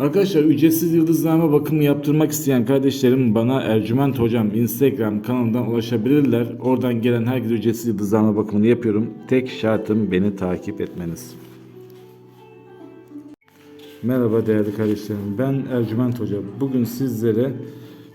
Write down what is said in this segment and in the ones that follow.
Arkadaşlar ücretsiz yıldızlama bakımı yaptırmak isteyen kardeşlerim bana Ercüment Hocam Instagram kanalından ulaşabilirler. Oradan gelen herkese ücretsiz yıldızlama bakımını yapıyorum. Tek şartım beni takip etmeniz. Merhaba değerli kardeşlerim. Ben Ercüment Hoca. Bugün sizlere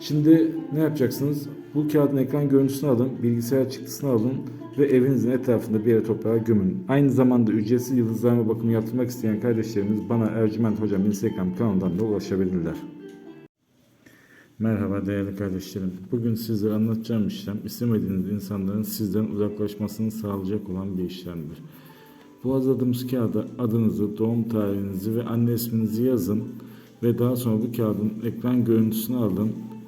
Şimdi ne yapacaksınız? Bu kağıdın ekran görüntüsünü alın, bilgisayar çıktısını alın ve evinizin etrafında bir yere toprağa gömün. Aynı zamanda ücretsiz yıldızlama bakımı yaptırmak isteyen kardeşlerimiz bana Ercüment Hocam Instagram kanalından da ulaşabilirler. Merhaba değerli kardeşlerim. Bugün sizlere anlatacağım işlem istemediğiniz insanların sizden uzaklaşmasını sağlayacak olan bir işlemdir. Bu hazırladığımız kağıda adınızı, doğum tarihinizi ve anne isminizi yazın ve daha sonra bu kağıdın ekran görüntüsünü alın,